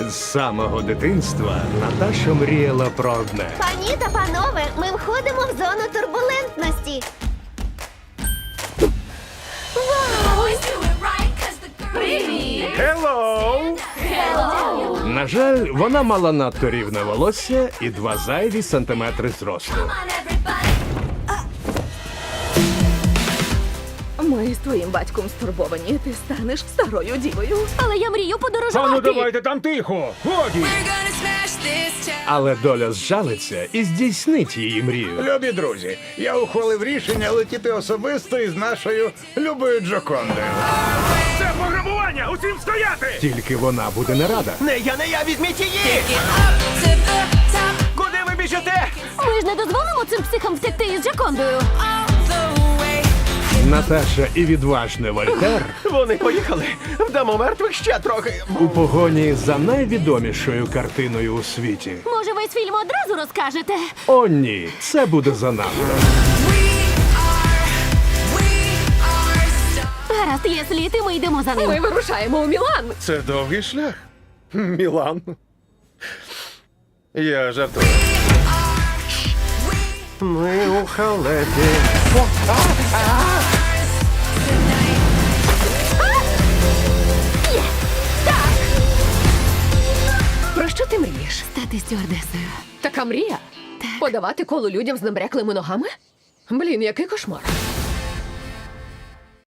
З самого дитинства Наташа мріяла про одне. Пані та панове, ми входимо в зону турбулентності. Hello! На жаль, вона мала надто рівне волосся і два зайві сантиметри зросту. Ми з твоїм батьком стурбовані. Ти станеш старою дівою. Але я мрію А ну давайте там тихо! Годі! Але доля зжалиться і здійснить її мрію. Любі друзі, я ухвалив рішення летіти особисто із нашою любою Джокондою. Це пограбування! Усім стояти! Тільки вона буде не рада. Не я, не я, візьміть її! Куди ви біжите? Ми ж не дозволимо цим психам втекти із Джакондою. Наташа і відважний Вольтер Вони поїхали. Вдамо мертвих ще трохи. у погоні за найвідомішою картиною у світі. Може, весь фільм одразу розкажете? О, ні, це буде занадто. Гаразд, є слід, і ми йдемо за Ми вирушаємо у Мілан. Це довгий шлях. Мілан. Я жартую. Ми у халепі. Про що ти мрієш? Стати стюардесою. Така мрія? Подавати коло людям з набряклими ногами? Блін, який кошмар.